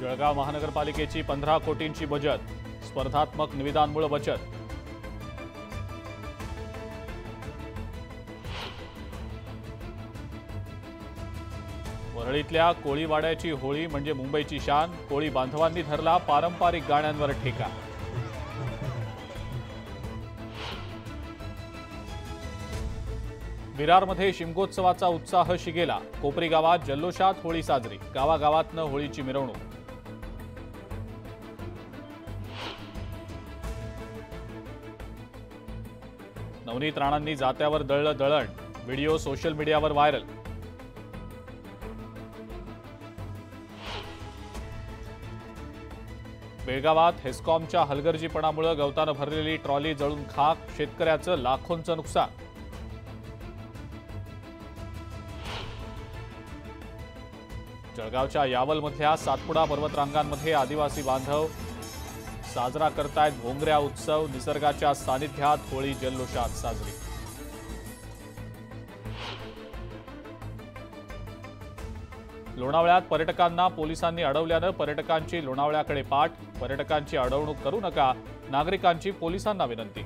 जळगाव महानगरपालिकेची पंधरा कोटींची बचत स्पर्धात्मक निविदांमुळे बचत. वरळीतल्या कोळीवाड्याची होळी म्हणजे मुंबईची शान कोळी बांधवांनी धरला पारंपरिक गाण्यांवर ठेका. विरारमध्ये शिमगोत्सवाचा उत्साह शिगेला. कोपरी गावात जल्लोषात होळी साजरी. गावागावातनं होळीची मिरवणूक. नवनीत राणांनी जात्यावर दळलं दळण. व्हिडिओ सोशल मीडियावर व्हायरल. बेळगावात हेस्कॉमच्या हलगर्जीपणामुळे गवतानं भरलेली ट्रॉली जळून खाक शेतकऱ्याचं लाखोंचं नुकसान. जळगावच्या यावलमधल्या सातपुडा पर्वतरांगांमध्ये आदिवासी बांधव साजरा करतायत भोंगऱ्या उत्सव निसर्गाच्या सानिध्यात होळी जल्लोषात साजरी. लोणावळ्यात पर्यटकांना पोलिसांनी अडवल्यानं पर्यटकांची लोणावळ्याकडे पाठ पर्यटकांची अडवणूक करू नका नागरिकांची पोलिसांना विनंती.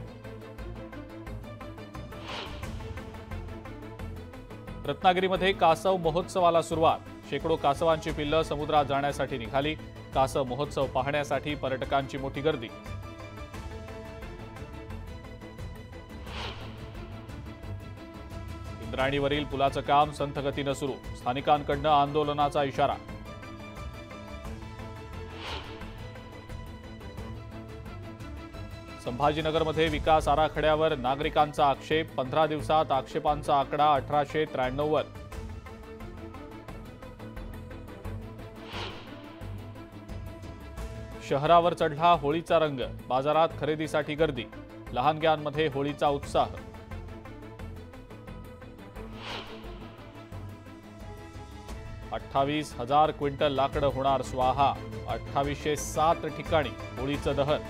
रत्नागिरीमध्ये कासव महोत्सवाला सुरुवात. शेकडो कासवांची पिल्लं समुद्रात जाण्यासाठी निघाली. कासव महोत्सव पाहण्यासाठी पर्यटकांची मोठी गर्दी. इंद्रायणीवरील पुलाचं काम संथगतीनं सुरू. स्थानिकांकडनं आंदोलनाचा इशारा. संभाजीनगरमध्ये विकास आराखड्यावर नागरिकांचा आक्षेप. पंधरा दिवसात आक्षेपांचा आकडा अठराशे त्र्याण्णववर. शहरावर चढला होळीचा रंग बाजारात खरेदीसाठी गर्दी लहानग्यांमध्ये होळीचा उत्साह. अठ्ठावीस हजार क्विंटल लाकडं होणार स्वाहा अठ्ठावीसशे सात ठिकाणी होळीचं दहन.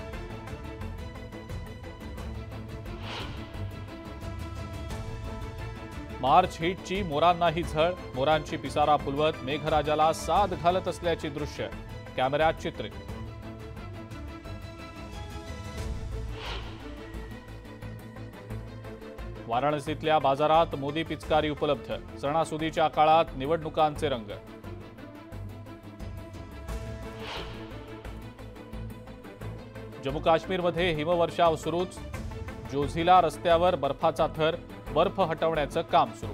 मार्च हिटची मोरांनाही झळ मोरांची पिसारा फुलवत मेघराजाला साथ घालत असल्याची दृश्य कॅमेऱ्यात चित्रित. वाराणसीतल्या बाजारात मोदी पिचकारी उपलब्ध सणासुदीच्या काळात निवडणुकांचे रंग. जम्मू काश्मीरमध्ये हिमवर्षाव सुरूच जोझिला रस्त्यावर बर्फाचा थर बर्फ हटवण्याचं काम सुरू.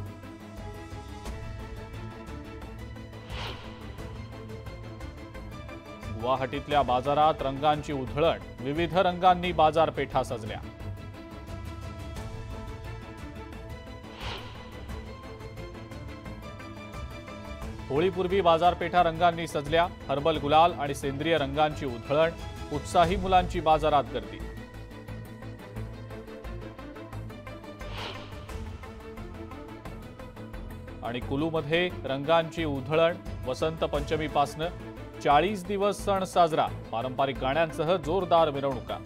गुवाहाटीतल्या बाजारात रंगांची उधळण विविध रंगांनी बाजारपेठा सजल्या. होळीपूर्वी बाजारपेठा रंगांनी सजल्या हर्बल गुलाल आणि सेंद्रिय रंगांची उधळण उत्साही मुलांची बाजारात गर्दी. आणि कुलूमध्ये रंगांची उधळण वसंत पंचमीपासनं चाळीस दिवस सण साजरा पारंपरिक गाण्यांसह जोरदार मिरवणुका.